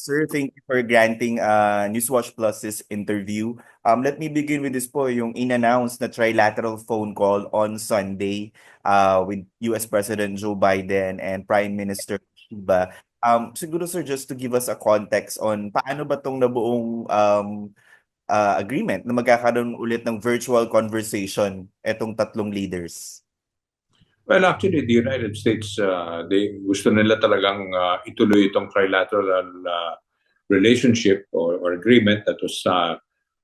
Sir, thank you for granting uh, Newswatch Plus this interview. Um, let me begin with this po, yung in-announce na trilateral phone call on Sunday uh, with US President Joe Biden and Prime Minister Shiba. Um, siguro sir, just to give us a context on paano ba tong nabuong um, uh, agreement na magkakaroon ulit ng virtual conversation etong tatlong leaders? Well, actually, the United States, uh, they gusto nila talagang uh, ituloy itong trilateral uh, relationship or, or agreement that was uh,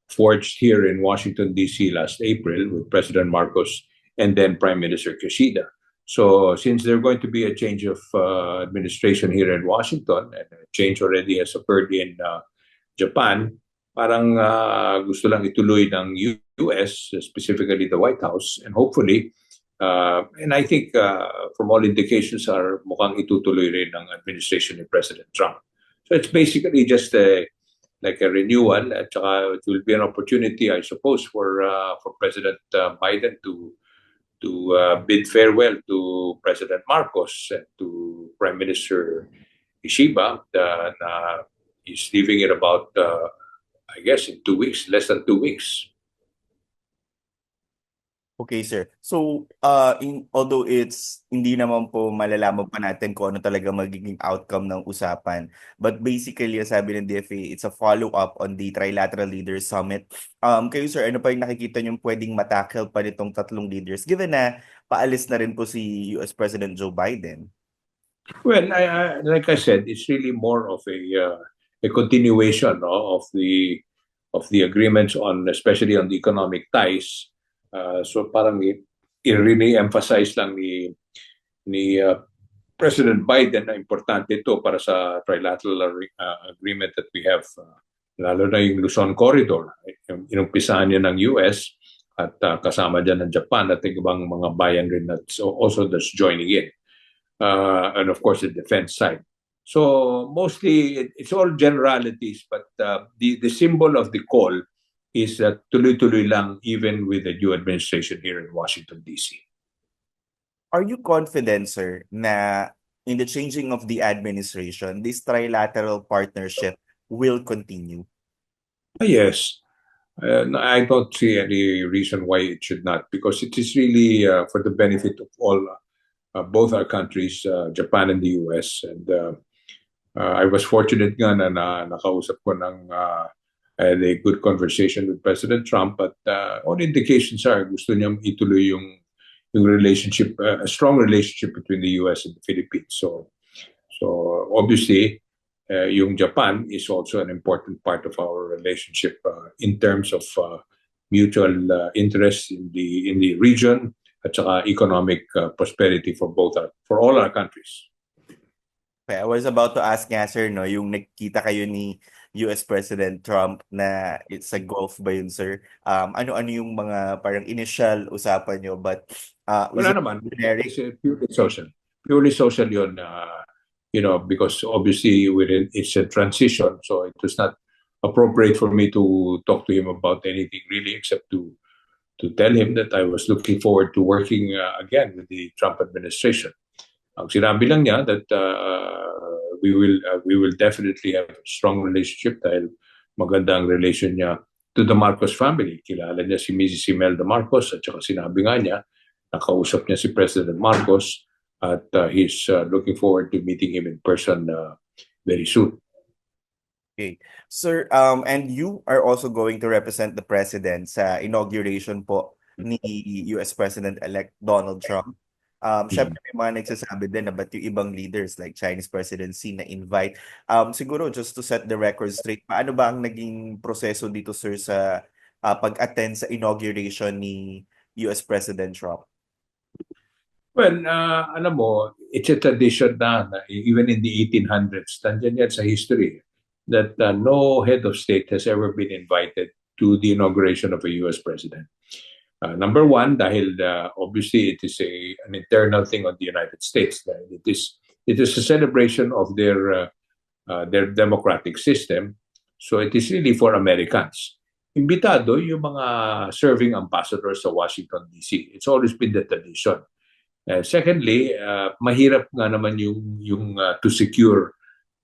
forged here in Washington, D.C. last April with President Marcos and then Prime Minister Kishida. So since there's going to be a change of uh, administration here in Washington, and a change already has occurred in uh, Japan, parang uh, gusto lang ituloy ng US, specifically the White House, and hopefully Uh, and I think uh, from all indications are mukhang itutuloy rin ng administration ni President Trump. So it's basically just a like a renewal at saka it will be an opportunity I suppose for uh, for President uh, Biden to to uh, bid farewell to President Marcos and to Prime Minister Ishiba uh, na he's leaving in about uh, I guess in two weeks, less than two weeks. Okay, sir. So, uh, in, although it's hindi naman po malalaman pa natin kung ano talaga magiging outcome ng usapan. But basically, sabi ng DFA, it's a follow-up on the Trilateral Leaders Summit. Um, kayo, sir, ano pa yung nakikita nyo pwedeng matackle pa nitong tatlong leaders given na paalis na rin po si US President Joe Biden? Well, I, I, like I said, it's really more of a uh, a continuation no, of the of the agreements on, especially on the economic ties Uh, so parang i-really emphasize lang ni ni uh, President Biden na importante ito para sa trilateral uh, agreement that we have uh, lalo na yung Luzon Corridor. Inumpisahan niya ng US at uh, kasama dyan ng Japan at ibang mga bayan rin that so also that's joining in uh, and of course the defense side. So mostly it, it's all generalities but uh, the the symbol of the call is that tuloy-tuloy lang even with the new administration here in Washington, D.C. Are you confident, sir, na in the changing of the administration, this trilateral partnership will continue? Ah, yes. Uh, I don't see any reason why it should not because it is really uh, for the benefit of all, uh, both our countries, uh, Japan and the US. And uh, uh, I was fortunate nga na, na nakausap ko ng uh, had a good conversation with President Trump but uh, all indications are gusto niyang ituloy yung yung relationship uh, a strong relationship between the US and the Philippines so so obviously uh, yung Japan is also an important part of our relationship uh, in terms of uh, mutual uh, interest in the in the region at saka economic uh, prosperity for both our, for all our countries. Okay, I was about to ask nga sir no yung nagkita kayo ni US President Trump na it's a golf ba yun, sir? Um, ano-ano yung mga parang initial usapan nyo? But, uh, Wala naman. Generic? It's purely social. Purely social yun. Uh, you know, because obviously within, it's a transition. So it was not appropriate for me to talk to him about anything really except to to tell him that I was looking forward to working uh, again with the Trump administration. Ang sinabi lang niya that uh, we will uh, we will definitely have a strong relationship dahil maganda ang relation niya to the Marcos family. Kilala niya si Mrs. Imelda Marcos at saka sinabi nga niya, nakausap niya si President Marcos at uh, he's uh, looking forward to meeting him in person uh, very soon. Okay. Sir, um, and you are also going to represent the President sa inauguration po ni US President-elect Donald Trump. Um, syempre may mga nagsasabi din na ba't yung ibang leaders like Chinese presidency na invite. Um, siguro just to set the record straight, paano ba ang naging proseso dito sir sa uh, pag-attend sa inauguration ni US President Trump? Well, uh, alam mo, it's a tradition na, na even in the 1800s, nandiyan yan sa history, that uh, no head of state has ever been invited to the inauguration of a US president. Uh, number one, dahil uh, obviously it is a an internal thing of the United States. It is it is a celebration of their uh, uh, their democratic system. So it is really for Americans. Imbitado yung mga serving ambassadors sa Washington DC. It's always been the tradition. Uh, secondly, uh, mahirap nga naman yung yung uh, to secure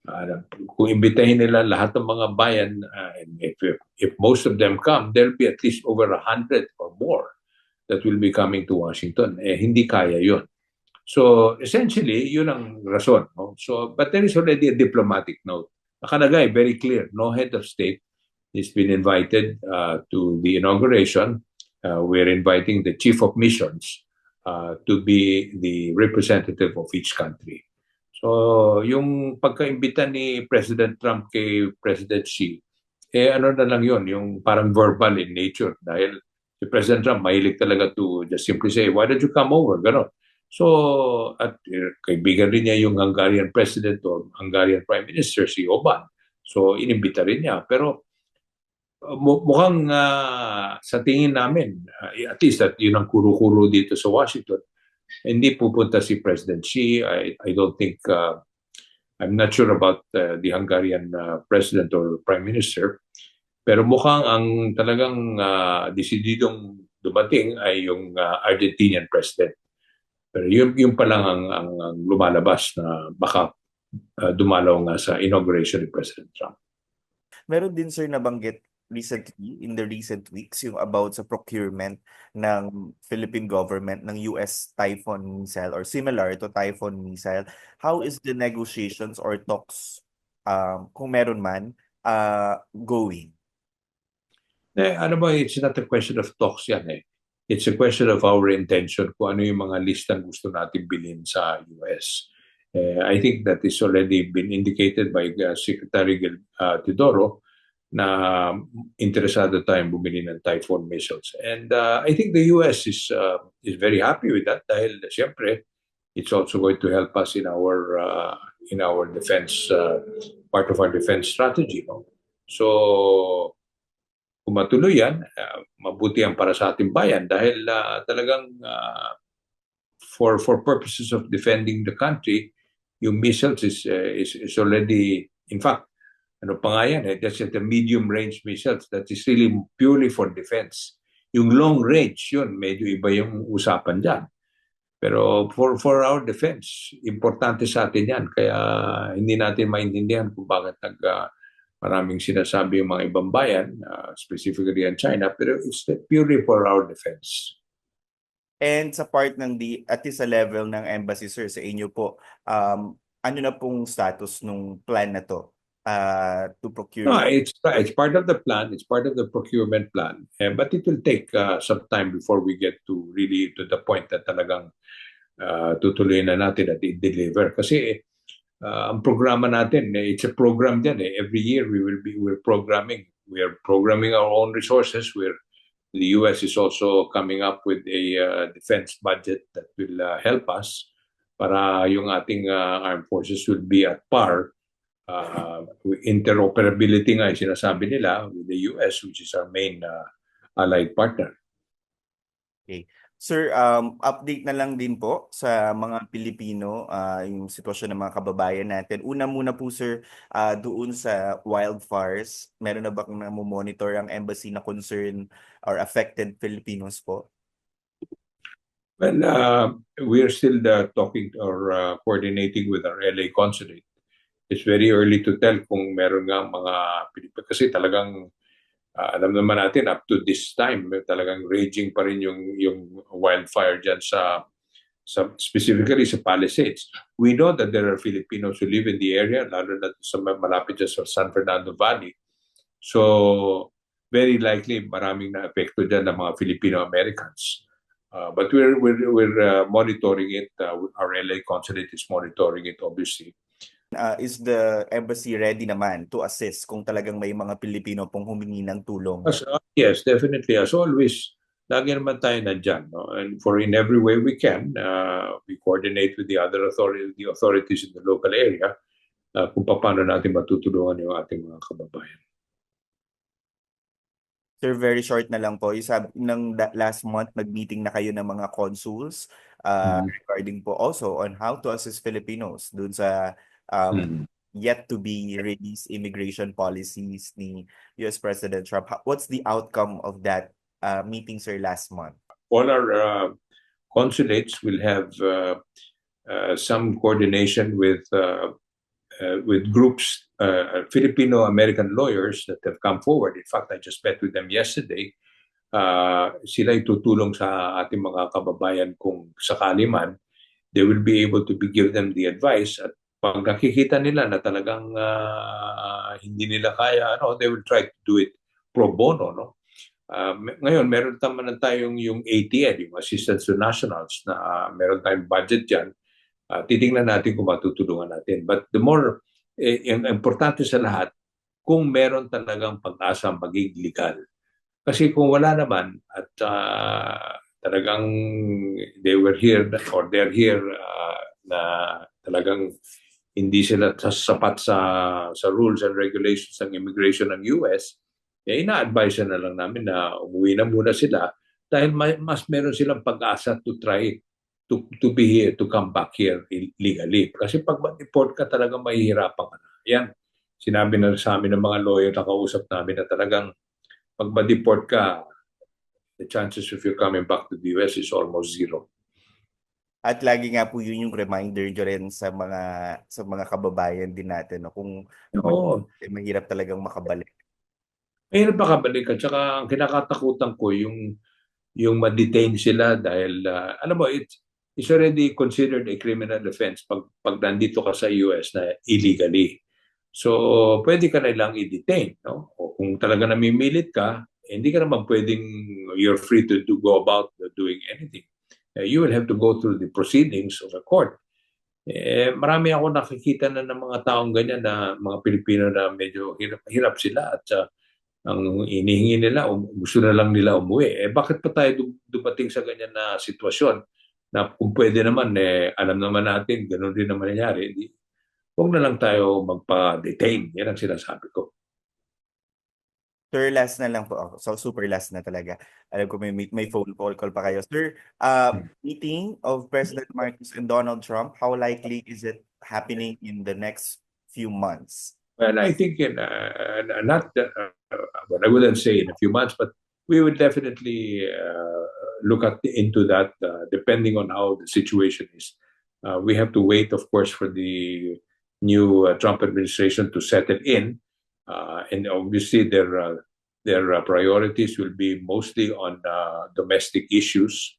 Uh, kung imbitahin nila lahat ng mga bayan, uh, and if, if most of them come, there'll be at least over a hundred or more that will be coming to Washington. Eh, hindi kaya yon. So essentially, yun ang rason. No? So, but there is already a diplomatic note. Nakalagay, very clear, no head of state has been invited uh, to the inauguration. Uh, we're inviting the chief of missions uh, to be the representative of each country. So, yung pagkaimbita ni President Trump kay President Xi, eh ano na lang yun, yung parang verbal in nature. Dahil si President Trump mahilig talaga to just simply say, why don't you come over? Ganon. So, at uh, kaibigan rin niya yung Hungarian President o Hungarian Prime Minister, si Oban. So, inimbita rin niya. Pero uh, mukhang uh, sa tingin namin, uh, at least at yun ang kuro-kuro dito sa Washington, hindi pupunta si President Xi. I, I don't think, uh, I'm not sure about uh, the Hungarian uh, President or Prime Minister. Pero mukhang ang talagang uh, desididong dumating ay yung uh, Argentinian President. Pero yun, yun pa lang ang, ang, ang lumalabas na baka uh, dumalaw nga sa inauguration ni President Trump. Meron din sir nabanggit recently, in the recent weeks, yung about sa procurement ng Philippine government ng US Typhoon missile or similar to Typhoon missile. How is the negotiations or talks, um, kung meron man, uh, going? Eh, ano ba, it's not a question of talks yan eh. It's a question of our intention kung ano yung mga listang gusto natin bilhin sa US. Eh, I think that is already been indicated by uh, Secretary uh, Teodoro na interesado tayong bumili ng Typhoon missiles. And uh, I think the US is uh, is very happy with that dahil siyempre it's also going to help us in our uh, in our defense uh, part of our defense strategy. No? So kung matuloy yan, uh, mabuti ang para sa ating bayan dahil uh, talagang uh, for for purposes of defending the country, yung missiles is, uh, is, is already, in fact, ano pa nga yan, eh, that's the medium range missiles that is really purely for defense. Yung long range, yun, medyo iba yung usapan dyan. Pero for for our defense, importante sa atin yan. Kaya hindi natin maintindihan kung bakit nag, uh, maraming sinasabi yung mga ibang bayan, uh, specifically in China, pero it's purely for our defense. And sa part ng di, at sa level ng embassy, sir, sa inyo po, um, ano na pong status nung plan na to? Uh, to procure? No, it's it's part of the plan. It's part of the procurement plan. Eh, but it will take uh, some time before we get to really to the point that talagang uh, tutuloy na natin at i-deliver. Kasi uh, ang programa natin, eh, it's a program din. Eh. Every year we will be we're programming. We are programming our own resources. We're the US is also coming up with a uh, defense budget that will uh, help us para yung ating uh, armed forces will be at par uh, interoperability nga yung sinasabi nila with the US which is our main uh, allied partner. Okay. Sir, um, update na lang din po sa mga Pilipino uh, yung sitwasyon ng mga kababayan natin. Una muna po sir, uh, doon sa wildfires, meron na ba kung monitor ang embassy na concern or affected Filipinos po? Well, uh, we are still uh, talking or uh, coordinating with our LA consulate it's very early to tell kung meron nga mga Pilipino. Kasi talagang uh, alam naman natin up to this time talagang raging pa rin yung yung wildfire diyan sa sa specifically sa Palisades. We know that there are Filipinos who live in the area lalo na sa malapit sa San Fernando Valley. So very likely maraming na epekto diyan ng mga Filipino Americans. Uh, but we're we're we're uh, monitoring it. Uh, our LA consulate is monitoring it obviously uh, is the embassy ready naman to assist kung talagang may mga Pilipino pong humingi ng tulong? As, uh, yes, definitely. As always, lagi naman tayo nandyan. No? And for in every way we can, uh, we coordinate with the other authorities, the authorities in the local area uh, kung paano natin matutulungan yung ating mga kababayan. Sir, very short na lang po. Yung sabi, ng last month, nag-meeting na kayo ng mga consuls uh, mm-hmm. regarding po also on how to assist Filipinos dun sa um, mm-hmm. yet to be released immigration policies ni US President Trump. What's the outcome of that uh, meeting, sir, last month? All our uh, consulates will have uh, uh some coordination with uh, uh, with groups, uh, Filipino American lawyers that have come forward. In fact, I just met with them yesterday. Uh, sila itutulong sa ating mga kababayan kung sakali man. They will be able to be, give them the advice at pag nakikita nila na talagang uh, hindi nila kaya, ano, they will try to do it pro bono, no? Uh, ngayon, meron naman tayong yung ATN, yung Assistance to Nationals, na uh, meron tayong budget dyan. Uh, titingnan natin kung matutulungan natin. But the more, eh, yung importante sa lahat, kung meron talagang pag-asa maging legal. Kasi kung wala naman at uh, talagang they were here or they're here uh, na talagang hindi sila sapat sa sa rules and regulations ng immigration ng US, eh, ina-advise na lang namin na umuwi na muna sila dahil may, mas meron silang pag-asa to try to, to be here, to come back here legally. Kasi pag mag-deport ka talaga mahihirapan ka na. Yan, sinabi na sa amin ng mga lawyer na kausap namin na talagang pag ma-deport ka, the chances of you coming back to the US is almost zero. At lagi nga po yun yung reminder nyo rin sa mga sa mga kababayan din natin no kung Oo. eh, mahirap talagang makabalik. Mahirap makabalik at saka ang kinakatakutan ko yung yung ma-detain sila dahil uh, alam mo it's, it's already considered a criminal offense pag pag nandito ka sa US na illegally. So pwede ka na lang i-detain, no? O kung talaga namimilit ka, eh, hindi ka naman pwedeng you're free to, to go about doing anything you will have to go through the proceedings of the court. Eh, marami ako nakikita na ng mga taong ganyan na mga Pilipino na medyo hirap, hirap sila at uh, ang inihingi nila, um, gusto na lang nila umuwi. Eh, bakit pa tayo dumating sa ganyan na sitwasyon na kung pwede naman, eh, alam naman natin, ganun din naman nangyari. Di, huwag na lang tayo magpa-detain. Yan ang sinasabi ko. Sir, last na lang po ako. So, super last na talaga. Alam ko may, may phone call call pa kayo. Sir, uh, meeting of President Marcos and Donald Trump, how likely is it happening in the next few months? Well, I think in, uh, not, uh, well, I wouldn't say in a few months, but we would definitely uh, look at into that uh, depending on how the situation is. Uh, we have to wait, of course, for the new uh, Trump administration to settle in. Uh, and obviously their uh, their uh, priorities will be mostly on domestic issues.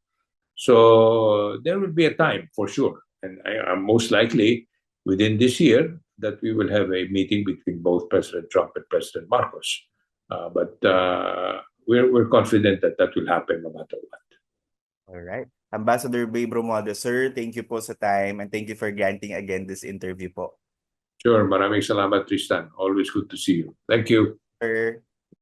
So there will be a time for sure, and I, most likely within this year that we will have a meeting between both President Trump and President Marcos. Uh, but uh, we're we're confident that that will happen no matter what. All right. Ambassador Bay Bromodo, sir, thank you po sa time and thank you for granting again this interview po. Sure, maraming salamat Tristan. Always good to see you. Thank you. Sir.